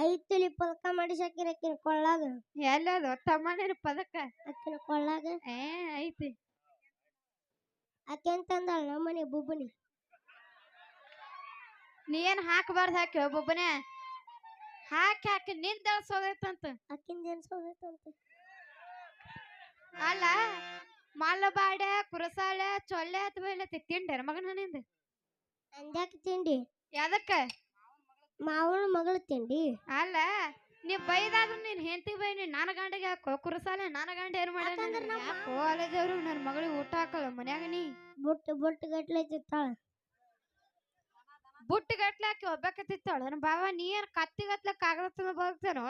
ಐದ್ ತುಲಿ ಪದಕ ಮಾಡಿ ಸಾಕಿರ ಆಕಿನ ಕೊಳ್ಳಾಗ ಎಲ್ಲದು ತಮ್ಮನೇನ ಪದಕ? ಆಕಿನ ಕೊಳ್ಳಾಗ ಏ ಐತಿ. ಆಕೆ ಅಂತಂದಳ ನಮ್ಮನೆ ಬುಬ್ಬನಿ? ನೀ ಏನ್ ಹಾಕಬಾರ್ದು ಹಾಕಿ ಬುಬ್ಬನೆ. ಹಾಕಿ ಹಾಕಿ ನಿಂದ ಸೋದೈತಂತ ಆಕಿಂದ ಏನ್ ಸೋದೈತಂತ ಅಲ್ಲ ಮಲ್ಲಬಾಡೆ ಕುರಸಾಳೆ ಚೊಲ್ಲೆ ಅಥವಾ ಇಲ್ಲ ತಿಂಡಿ ಮಗನ ನಿಂದ? ಅಂದ್ಯಾಕ ತಿಂಡಿ? ಯಾದಕ್ಕ ಮಾವನ ಮಗಳ ತಿಂಡಿ? ಅಲ್ಲ ನೀ ಬೈದಾದ್ರು ನೀನ್ ಹೆಂಡತಿ ಬೈ ನೀನ್ ನನ್ನ ಗಂಡಗೆ ಹಾಕೋ ಕುರಸಾಲೆ ನನ್ನ ಗಂಡ ಏನ್ ಯಾಕಂದ್ರ ನಮ್ಮ- ನನ್ನ ಮಗಳಿಗೆ ಊಟ ಹಾಕಲ್ಲ ಮನ್ಯಾಗ ನೀ. ಬುಟ್ಟು ಬುಟ್ಟು ಗಟ್ಲೆ ತಿತ್ತಾಳ ಬುಟ್ಟಿ ಗಟ್ಲೆ ಹಾಕಿ ಒಬ್ಬಾಕತ್ತಿತ್ತಾಳ ನನ್ನ ಬಾವ ನೀ ಏನ್ ಕತ್ತಿ ಗಟ್ಲೆ ಕಾಗದ ತುಂಬ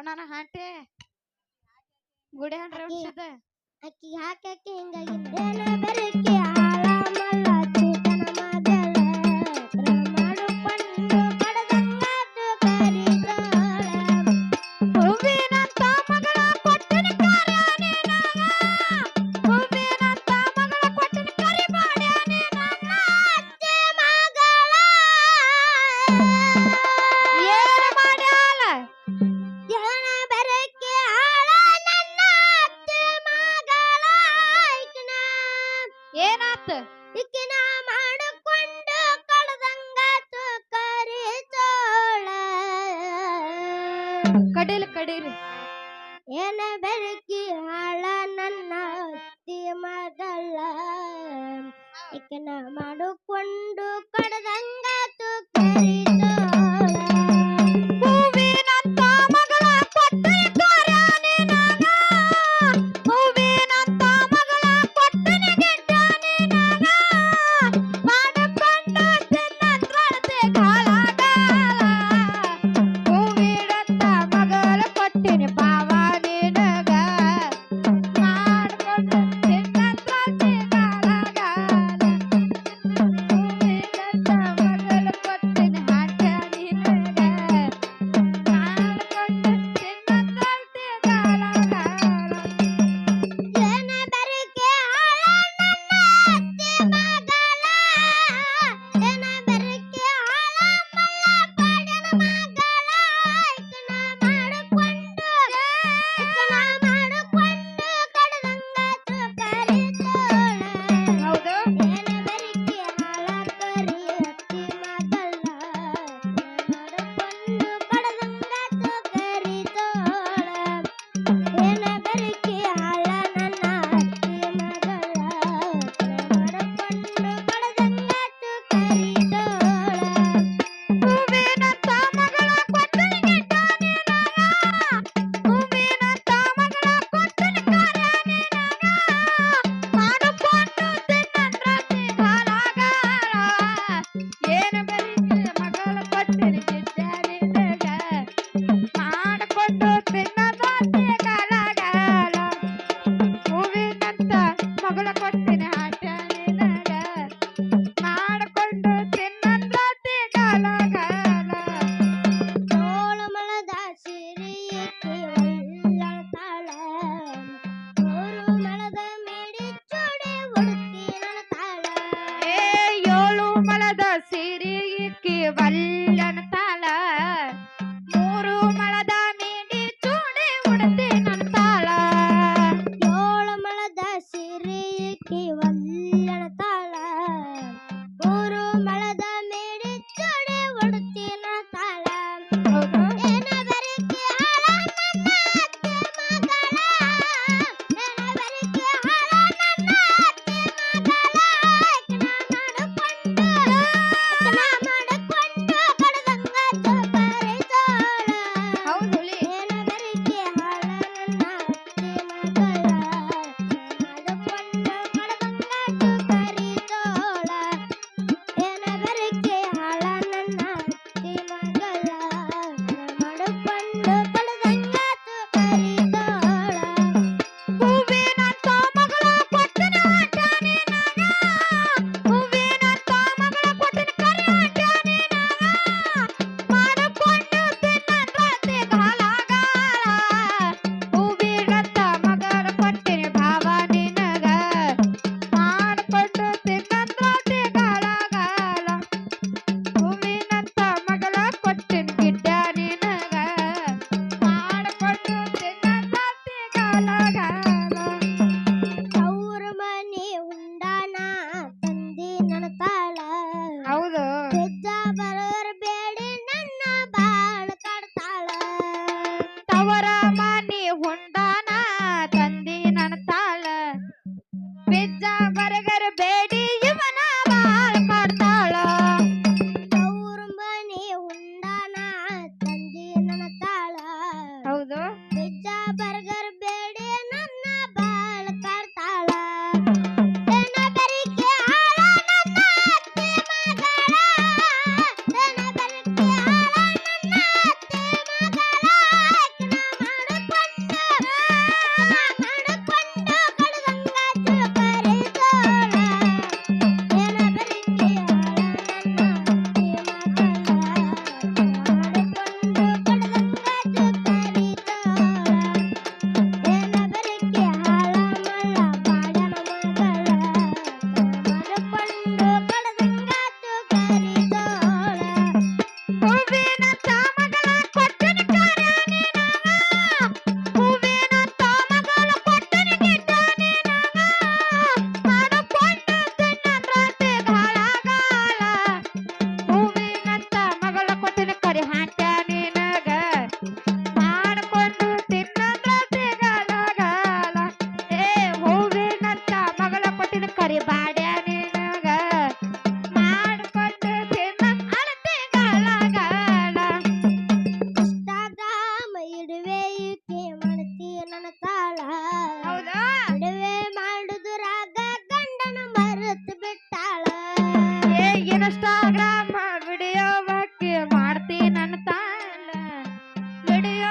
ನನ್ನ ಹಾಂಟೆ ಗುಡಿ ಹಂಡ್ರೆ ಆಕಿ- ಹಾಕಿ ಹಾಕಿ ಹಿಂಗಾಗಿ ಕಡೀಲಿ ಕಡೀಲಿ ಏನ ಬೆಳಕಿ ಹಾಳ ನನ್ನ ಅತ್ತಿ ಮಗಳ. ಈಕನ ಮಾಡಿಕೊಂಡು ಕಡದಂಗಾತು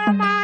Bye-bye.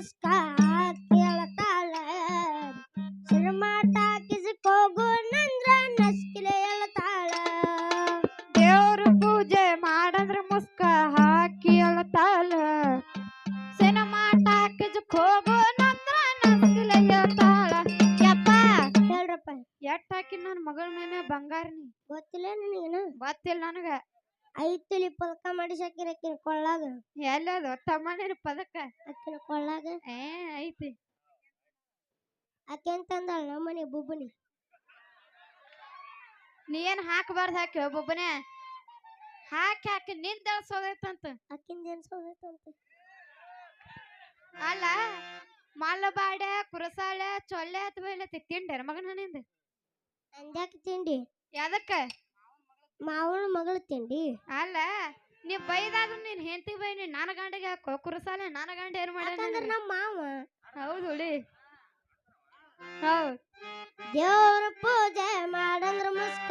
terus ಐದ್ ಪದಕ ಮಾಡಿಸಾಕಿರ ಆಕಿನ ಕೊಳ್ಳಾಗ ಎಲ್ಲದು ತಮ್ಮನೇನ ಪದಕ ಆಕಿನ ಕೊಳ್ಳಾಗ ಏ ಐತಿ. ಆಕೆ ಅಂತಂದಾಳ ನಮ್ಮ ಬುಬ್ಬನಿ. ನೀ ಏನ್ ಹಾಕಬಾರ್ದು ಹಾಕಿ ಬೊಬ್ಬನೆ? ಹಾಕಿ ಹಾಕಿ ನಿಂದ ಸೋದೈತಂತ? ಆಕಿಂದ ಏನ್ ಸೋದೈತಂತ? ಅಲ್ಲ ಮಲ್ಲಬಾಡ ಕುರಸಾಳೆ ಚೊಲ್ಲೆ ಅಥವಾ ಇಲ್ಲತಿ ತಿಂಡಿ ಮಗನ ನಿಂದ? ಅಂದ್ಯಾಕ ತಿಂಡಿ? ಯಾದಕ್ಕ ಮಾವನ ಮಗಳ ತಿಂಡಿ? ಅಲ್ಲ ನೀ ಬೈದಾಗ ನೀನ್ ಹೆಂಡತಿ ಬೈ ನೀನ್ ನನ್ನ ಗಂಡಗೆ ಹಾಕೋ ಕುರಸಾಲೆ ನನ್ನ ಗಂಡ ಏನ್ ಮಾಡ್ಯಾನ ನಮ್ಮ ಮಾವ. ಹೌದು ಹುಳಿ ಹೌದ್. ದೇವ್ರ ಪೂಜೆ ಮಾಡಂದ್ರ ಮುಸ್ಕ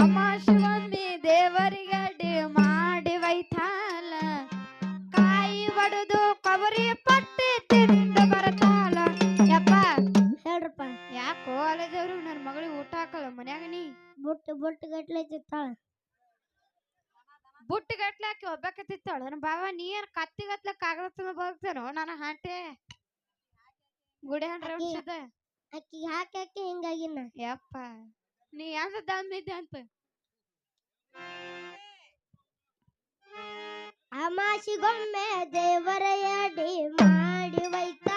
ಅಮಾಶಿಗೊಮ್ಮೆ ದೇವರಿಗೆ ಅಡ್ಡಿ ಮಾಡಿ ಒಯ್ತಾಳ ಕಾಯಿ ಒಡೆದು ಕೊಬ್ಬರಿ ಪಟ್ಟಿ ತಿಂದು ಬರ್ತಾಳ ಯಪ್ಪ ಹೇಳ್ರಪ್ಪ. ಯಾಕೋ ಅಲೆದೇವ್ರು ನನ್ನ ಮಗಳಿಗೆ ಊಟ ಹಾಕಲ್ಲ ಮನ್ಯಾಗ ನೀ? ಬುಟ್ಟು ಬುಟ್ಟು ಗಟ್ಲೆ ತಿತ್ತಾಳ ಬುಟ್ಟು ಗಟ್ಲೆ ಹಾಕಿ ಒಬ್ಬಾಕತ್ತಿತ್ತಾಳ ನನ್ನ ಬಾವ ನೀ ಏನ್ ಕತ್ತಿಗತ್ಲೆ ಕಾಗದ ತುಂಬ ಬದುಕ್ತೇನೋ ನನ್ನ ಹಾಂಟೆ. ಗುಡಿ ಹಂಡ್ರೆ ಅಕ್ಕಿ- ವರ್ಷದ. ಅಕ್ಕಿ ಹಾಕಿ ಹಾಕಿ ಹಿಂಗಾಗಿನ. ಯಪ್ಪ. ನೀ ಎಂತ ದಮ್ಮಿದ್ದೆ ಅಂತ ಅಮಾಸಿಗೊಮ್ಮೆ ದೇವರ ಮಾಡಿ